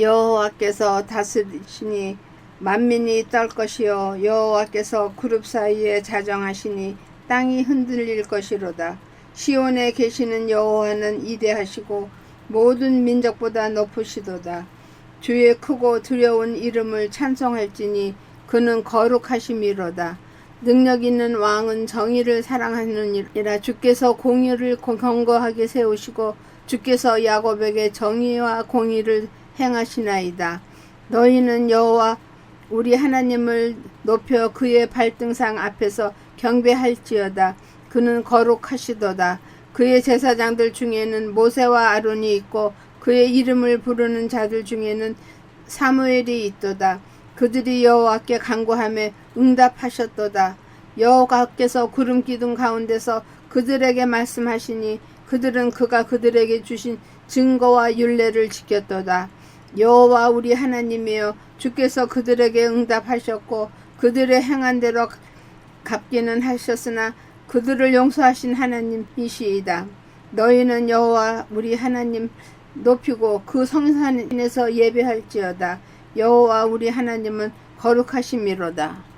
여호와께서 다스리시니 만민이 떨 것이요 여호와께서 그룹 사이에 자정하시니 땅이 흔들릴 것이로다. 시온에 계시는 여호와는 이대하시고 모든 민족보다 높으시도다. 주의 크고 두려운 이름을 찬송할지니 그는 거룩하심이로다. 능력 있는 왕은 정의를 사랑하느니라 주께서 공의를 경거하게 세우시고 주께서 야곱에게 정의와 공의를 행하시나이다. 너희는 여호와 우리 하나님을 높여 그의 발등상 앞에서 경배할지어다. 그는 거룩하시도다. 그의 제사장들 중에는 모세와 아론이 있고 그의 이름을 부르는 자들 중에는 사무엘이 있도다. 그들이 여호와께 간구함에 응답하셨도다. 여호와께서 구름 기둥 가운데서 그들에게 말씀하시니 그들은 그가 그들에게 주신 증거와 율례를 지켰도다. 여호와 우리 하나님이여 주께서 그들에게 응답하셨고 그들의 행한 대로 갚기는 하셨으나 그들을 용서하신 하나님이시이다. 너희는 여호와 우리 하나님 높이고 그 성산에서 예배할지어다. 여호와 우리 하나님은 거룩하심이로다.